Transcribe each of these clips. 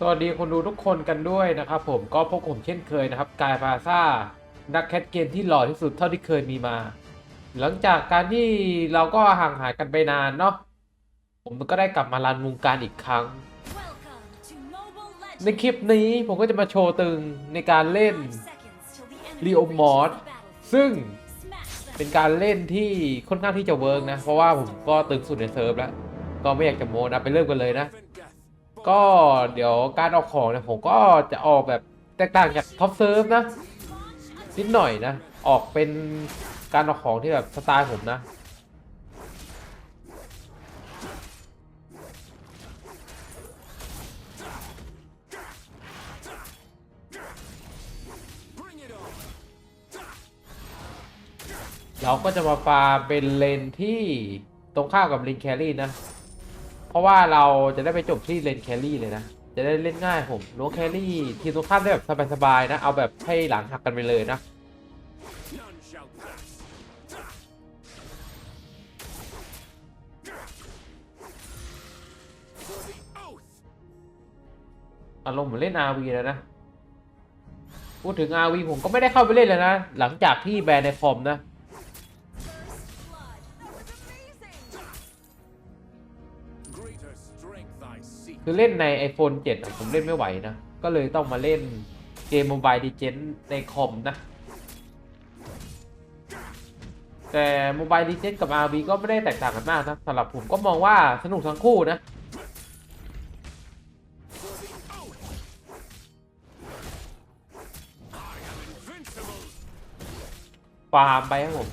สวัสดีคนดูทุกคนกันด้วยนะครับผมก็พบผมเช่นเคยนะครับกายพาซานักแคทเกมที่หล่อที่สุดเท่าที่เคยมีมา หลังจากการที่เราก็ห่างหายกันไปนานเนาะผมก็ได้กลับมารันวงการอีกครั้ง ในคลิปนี้ผมก็จะมาโชว์ตึงในการเล่นลีโอมอสซึ่งเป็นการเล่นที่ค่อนข้างที่จะเวิร์กนะ เพราะว่าผมก็ตึงสุดในเซิร์ฟแล้ว ก็ไม่อยากจะโมนะไปเริ่มกันเลยนะ ก็เดี๋ยวการออกของเนี่ยผมก็จะออกแบบแตกต่างจากท็อปเซิร์ฟนะนิดหน่อยนะ ออกเป็นการออกของที่แบบสไตล์ผมนะเราก็จะมาฟาร์มเป็นเลนที่ตรงข้ามกับเลนแครี่นะ เพราะว่าเราจะได้ไปจบที่เลนแครี่เลยนะ จะได้เล่นง่ายผมโนแครี่ทีมตรงข้ามได้แบบสบายๆนะ เอาแบบให้หลังหักกันไปเลยนะอารมณ์เหมือนเล่น RV แล้วนะ พูดถึง RV ผมก็ไม่ได้เข้าไปเล่นเลยนะ หลังจากที่แบนในคอมนะ คือเล่นใน iPhone 7อะผมเล่นไม่ไหวนะ ก็เลยต้องมาเล่นเกม Mobile Legends ในคอมนะ แต่ Mobile Legends กับ RV ก็ไม่ได้แตกต่างกันมากนะสำหรับผมก็มองว่าสนุกทั้งคู่นะฟาร์มไปครับผม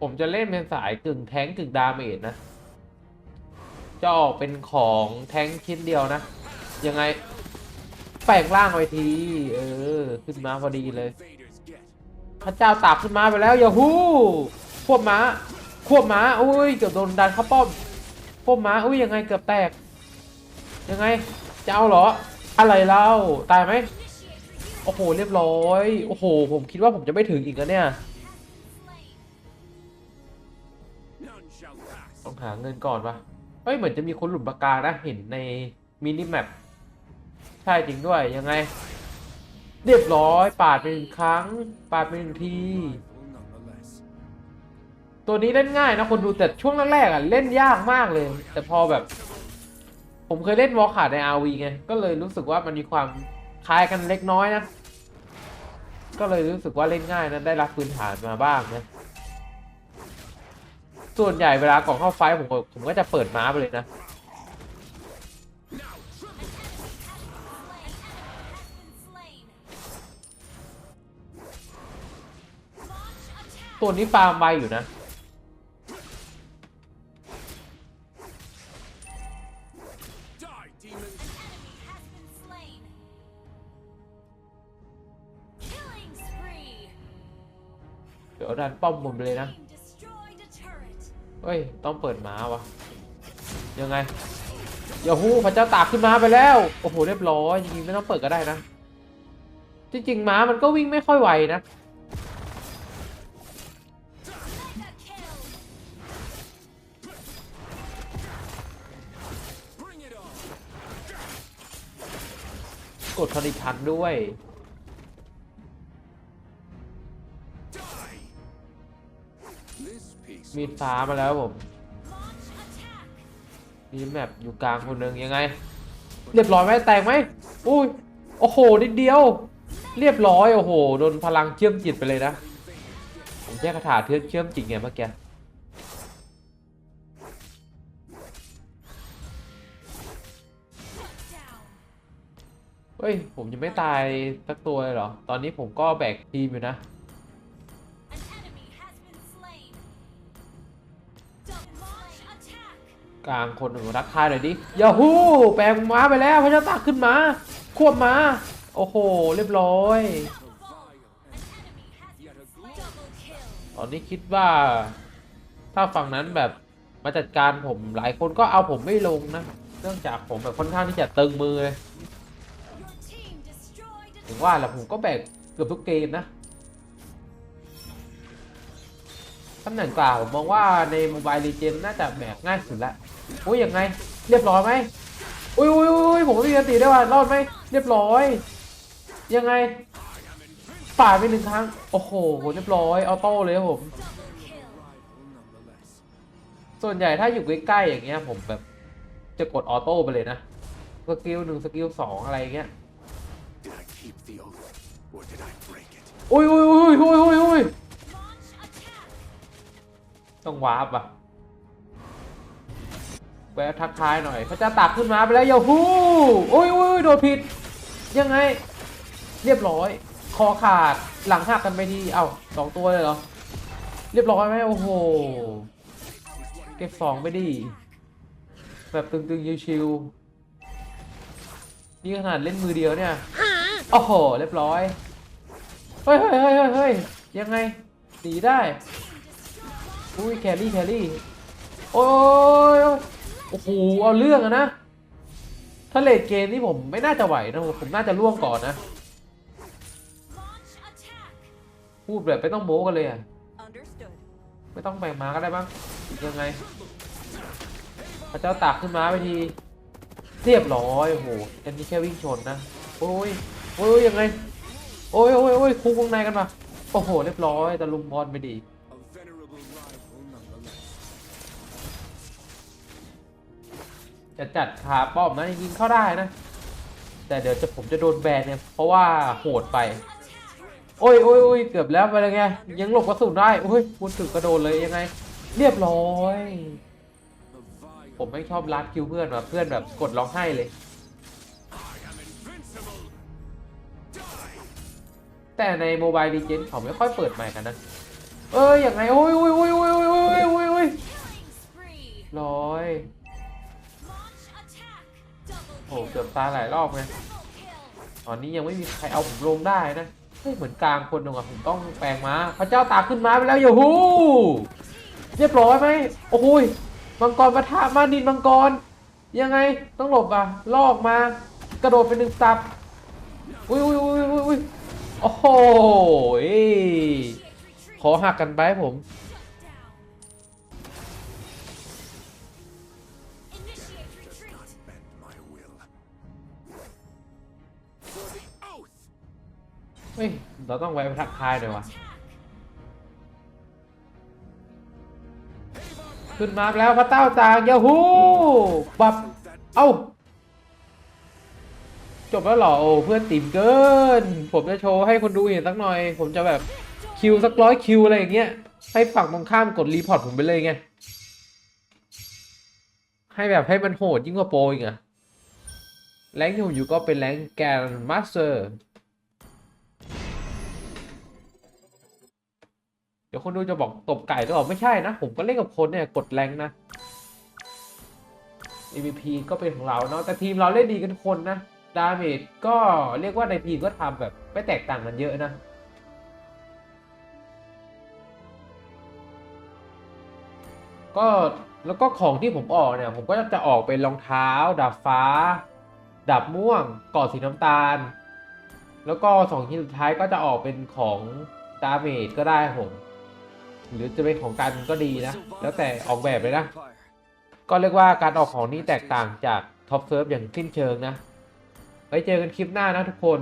ผมจะเล่นเป็นสายกึ่งแท้งกึ่งดาเมจนะ จะออกเป็นของแท้งชิ้นเดียวนะ ยังไงแปลงร่างไว้ที เออ ขึ้นมาพอดีเลย พระเจ้าตากขึ้นมาไปแล้วยาฮู้ควบม้า ควบม้าอุ้ยเกือบโดนดันเข้าป้อมควบม้าอุ้ยยังไงเกือบแตก ยังไงจะเอาเหรอ อะไรเล่าตายไหมโอ้โหเรียบร้อย โอ้โห ผมคิดว่าผมจะไม่ถึงอีกแล้วเนี่ยาเงินก่อนปะเฮ้ยเหมือนจะมีคนหลุดปากกานะเห็นในมินิแมปใช่จริงด้วยยังไง เรียบร้อยปาดไปหนึ่งครั้ง ปาดไปหนึ่งที ตัวนี้เล่นง่ายนะคนดูแต่ช่วงแรกๆอะเล่นยากมากเลย แต่พอแบบ ผมเคยเล่นวอลขาดใน RV ไงก็เลยรู้สึกว่ามันมีความคล้ายกันเล็กน้อยนะ ก็เลยรู้สึกว่าเล่นง่ายนะได้รับพื้นฐานมาบ้างนะ ส่วนใหญ่เวลาก่อนเข้าไฟผมก็ผมก็จะเปิดม้าไปเลยนะตัวนี้ฟาร์มไวอยู่นะเดี๋ยวดันป้อมบนไปเลยนะ เฮ้ย ต้องเปิดม้าวะ ยังไงอย่าฮู้พระเจ้าตากขึ้นม้าไปแล้ว โอ้โห เรียบร้อยจริงๆ ไม่ต้องเปิดก็ได้นะ จริงๆ ม้ามันก็วิ่งไม่ค่อยไวนะ กดคอนดิทันด้วย มีดฟ้ามาแล้วผมมีแมปอยู่กลางคนหนึ่งยังไง เรียบร้อยไหมแตกไหมอุ้ยโอ้โหนิดเดียว เรียบร้อยโอ้โหโดนพลังเชื่อมจิตไปเลยนะผมแค่คาถาเชื่อเชื่อมจิตไงเมื่อกี้เฮ้ย ผมยังไม่ตายสักตัวเลยเหรอ ตอนนี้ผมก็แบกทีมอยู่นะ กลางคนหนึ่งรักทายหน่อยดิยาฮูแปลงม้าไปแล้วพระเจ้าตากขึ้นมา ควบม้าโอ้โห เรียบร้อย ตอนนี้คิดว่า ถ้าฝั่งนั้นแบบมาจัดการผมหลายคนก็เอาผมไม่ลงนะ เนื่องจากผมแบบค่อนข้างที่จะตึงมือเลยถึงว่าแหละผมก็แบกเกือบทุกเกมนะตำแหน่งกล่าวผมมองว่าในโมบายลีเจนน่าจะแบกง่ายสุดละ อุ้ยยังไง เรียบร้อยไหมอุ้ยอุ้ยอุ้ยผมไม่มีอันตีได้ว่ารอดไหมเรียบร้อย ยังไงฝ่าดไปหนึ่งครั้ง โอ้โหเรียบร้อยออโต้เลยผม ส่วนใหญ่ถ้าอยู่ใกล้ๆอย่างเงี้ย ผมแบบ จะกดออโต้ไปเลยนะสกิลหนึ่งสกิลสองอะไรเงี้ยอุ้ยอุ้ยอุ้ยอุ้ยอุ้ยอุ้ยต้องวาร์ปอะ แวะทักทายหน่อยพระเจ้าตากขึ้นมาไปแล้วยาฮูอุ้ยอุ้ยอุ้ยโดนผิด ยังไง เรียบร้อย คอขาดหลังหักกันไปทีเอ้าสองตัวเลยเหรอ เรียบร้อยไหมโอ้โห เก็บสองไปดิแบบตึงๆชิวๆนี่ขนาดเล่นมือเดียวเนี่ยโอ้โห เรียบร้อย เฮ้ยเฮ้ยเฮ้ยเฮ้ยยังไงหนีได้ อุ้ยแครี่แครี่ โอ้ย อ้โหเอาเรื่องอะนะ ถ้าเลดเกมนี่ผมไม่น่าจะไหวนะผมน่าจะล่วงก่อนนะ พูดแบบไม่ต้องโม้กันเลยอะไม่ต้องแบ่งมาก็ได้บ้างยังไง พระเจ้าตากขึ้นมาไปทีเรียบร้อยโอ้โหอันนี้แค่วิ่งชนนะโอ้ยโอ้ยยังไง โอ้ยโอ้ยโอ้ยคุกวงในกันมาโอ้โห เรียบร้อยแต่ลุมบอลไปดี จะจัดคาป้อมนะยิงเข้าได้นะ แต่เดี๋ยวจะผมจะโดนแบนเนี่ยเพราะว่าโหดไป โอ้ยโอ้ยโอ้ยเกือบแล้วไปแล้วไงยังหลบกระสุนได้โอ้ยพูดถึงกระโดดเลยยังไง เรียบร้อย ผมไม่ชอบรัดคิวเพื่อนแบบเพื่อนแบบกดร้องไห้เลย แต่ในโมบายดีเจนเขาไม่ค่อยเปิดใหม่กันนะเอ้ยอย่างไงโอ้ยโอ้ยโอ้ยโอ้ยโอ้ยโอ้ยโอ้ยร้อย อ้เกือบตายหลายรอบไงตอนนี้ยังไม่มีใครเอาผมลงได้นะเฮ้ยเหมือนกลางคนหนึ่งอะผมต้องแปลงม้าพระเจ้าตากขึ้นม้าไปแล้วอย่าฮู้เรียบร้อยไหมโอ้โหยมังกรปะทะมาดินมังกร ยังไงต้องหลบอะลอกมากระโดดไปหนึ่งตับอุ้ยอุ้ยอุ้ยอุ้ยอุ้ยโอ้โหย Initiate retreat. ขอหักกันไปผม เฮ้ย เราต้องแวะไปทักทายหน่อยวะ ขึ้นมาแล้วพระเต้าจางยาฮูบับ เอ้า จบแล้วหรอ โอ้ เพื่อนติ่มเกิน ผมจะโชว์ให้คนดูเห็นสักหน่อย ผมจะแบบคิวสักร้อยคิวอะไรอย่างเงี้ย ให้ฝั่งตรงข้ามกดรีพอร์ตผมไปเลยไง ให้แบบให้มันโหดยิ่งกว่าโปรอีกอะแรงที่ผมอยู่ก็เป็นแรงแกนมาสเตอร์ ดี๋ยวคนดูจะบอกตบไก่หรือเปล่าไม่ใช่นะ ผมก็เล่นกับคนเนี่ยกดแรงนะ MVP ก็เป็นของเราเนาะแต่ทีมเราเล่นดีกันทุกคนนะดาเมจก็เรียกว่าในทีมก็ทำแบบไม่แตกต่างกันเยอะนะก็แล้วก็ของที่ผมออกเนี่ย ผมก็จะออกเป็นรองเท้าดาบฟ้า ดาบม่วงกอดสีน้ำตาล แล้วก็สองชิ้นสุดท้ายก็จะออกเป็นของดาเมจก็ได้ผม หรือจะเป็นของกันก็ดีนะ แล้วแต่ออกแบบเลยนะ ก็เรียกว่าการออกของนี้แตกต่างจากท็อปเซิร์ฟอย่างสิ้นเชิงนะไว้เจอกันคลิปหน้านะทุกคน